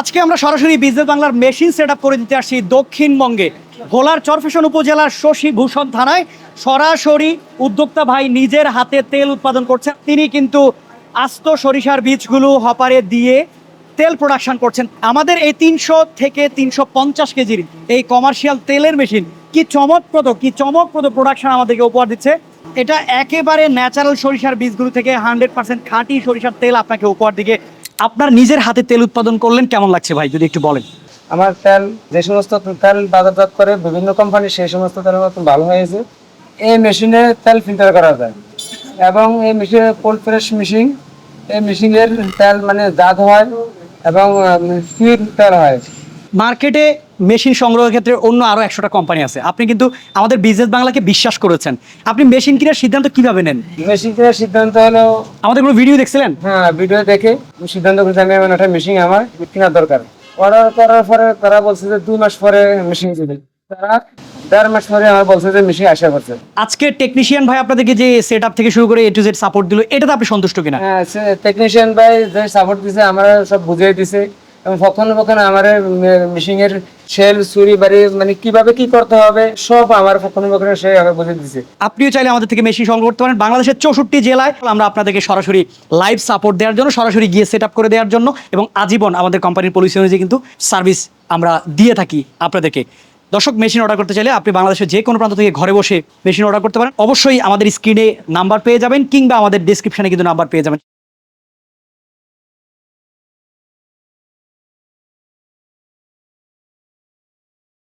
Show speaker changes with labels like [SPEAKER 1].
[SPEAKER 1] আজকে আমরা সরাসরি বিজনেস বাংলার মেশিন সেট করে দিতে আসছি দক্ষিণবঙ্গে। ভোলার চরফেশন উপজেলার শশী ভূষণ থানায়। সরাসরি উদ্যোক্তা ভাই নিজের হাতে তেল উৎপাদন করছেন। তিনি কিন্তু আস্ত সরিষার বীজগুলো হপারে দিয়ে তেল প্রোডাকশন করছেন। আমাদের এই তিনশো থেকে তিনশো পঞ্চাশ কেজির এই কমার্শিয়াল তেলের মেশিন কি চমকপ্রদ কি চমকপ্রদ প্রোডাকশন আমাদেরকে উপহার দিচ্ছে। এটা একেবারে ন্যাচারাল সরিষার বীজগুলো থেকে হান্ড্রেড পার্সেন্ট খাঁটি সরিষার তেল আপনাকে উপহার দিকে আপনার নিজের হাতে তেল উৎপাদন করলেন কেমন লাগছে ভাই? যদি একটু বলেন।
[SPEAKER 2] আমার তেল যে সমস্ত তেল বাজারজাত করে বিভিন্ন কোম্পানি সেই সমস্ত তেলের মতন ভালো হয়েছে। এই মেশিনে তেল ফিল্টার করা যায়। এবং এই মেশিনে কোল্ড ফ্রেশ মেশিন এই মেশিনের তেল মানে জাত হয় এবং ফির তেল হয়।
[SPEAKER 1] মার্কেটে মেশিন সংগ্রহের ক্ষেত্রে অন্য আরও একশোটা কোম্পানি আছে। আপনি কিন্তু আমাদের বিজনেস বাংলাকে বিশ্বাস করেছেন। আপনি মেশিন কেনার সিদ্ধান্ত কীভাবে নেন?
[SPEAKER 2] মেশিন কেনার সিদ্ধান্ত হলো
[SPEAKER 1] আমাদের কোনো ভিডিও দেখছিলেন?
[SPEAKER 2] হ্যাঁ ভিডিও দেখে সিদ্ধান্ত করেছি আমি এমন একটা মেশিন আমার কেনার দরকার। অর্ডার করার পরে তারা বলছে যে দুই মাস পরে মেশিন দিবে। তারা দেড় মাস পরে আমার বলছে যে মেশিন আসা করছে
[SPEAKER 1] আজকে টেকনিশিয়ান ভাই আপনাদেরকে যে সেট থেকে শুরু করে এ টু জেড সাপোর্ট দিল এটাতে আপনি সন্তুষ্ট কিনা?
[SPEAKER 2] হ্যাঁ টেকনিশিয়ান ভাই যে সাপোর্ট দিছে আমরা সব বুঝিয়ে দিছে। এবং কখনো কখনো আমার মেশিন এর সেল চুরি বাড়ি মানে কীভাবে কি করতে হবে, সব আমার কখনো কখনো সে আমাকে বুঝিয়ে দিছে।
[SPEAKER 1] আপনিও চাইলে আমাদের থেকে মেশিন সংগ্রহ করতে পারেন। বাংলাদেশের চৌষট্টি জেলায় আমরা আপনাদেরকে সরাসরি লাইভ সাপোর্ট দেওয়ার জন্য, সরাসরি গিয়ে সেট করে দেওয়ার জন্য এবং আজীবন আমাদের কোম্পানির পলিসি অনুযায়ী কিন্তু সার্ভিস আমরা দিয়ে থাকি আপনাদেরকে। দর্শক মেশিন অর্ডার করতে চাইলে আপনি বাংলাদেশের যে কোনো প্রান্ত থেকে ঘরে বসে মেশিন অর্ডার করতে পারেন। অবশ্যই আমাদের স্ক্রিনে নাম্বার পেয়ে যাবেন কিংবা আমাদের ডিসক্রিপশনে কিন্তু নাম্বার পেয়ে যাবেন।